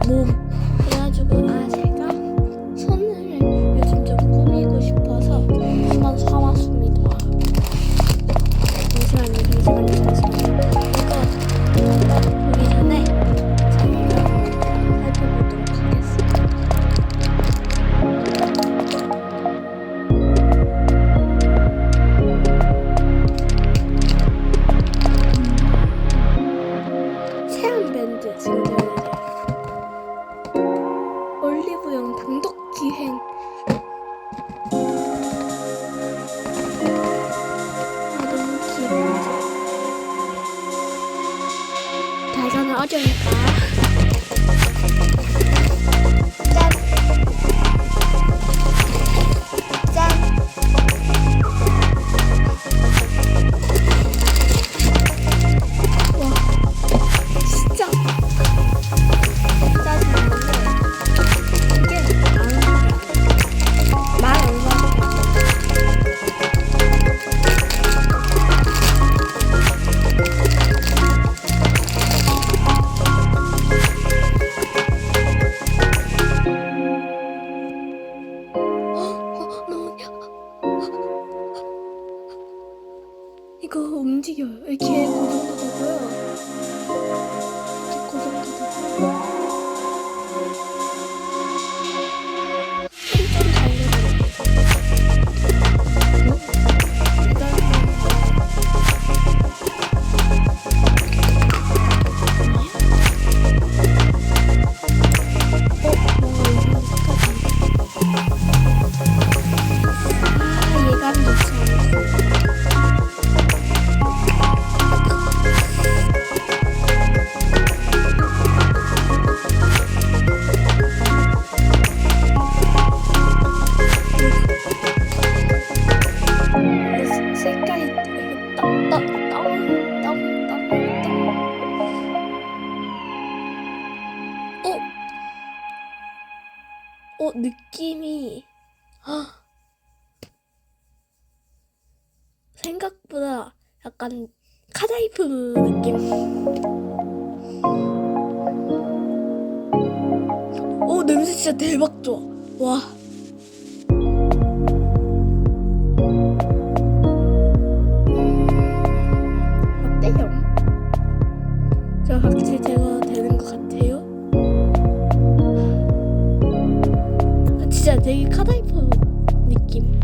아 올리브영 단독 기행. 아 너무 귀여워. 대전은 어디일 이거 움직여요. 이렇게 고정도 되고요. 어 느낌이 헉. 생각보다 약간 카다이프 느낌 오 냄새 진짜 대박 좋아 와 어때요? 저 확실히 제가 되는 것 같아요. 되게 카다이퍼 느낌.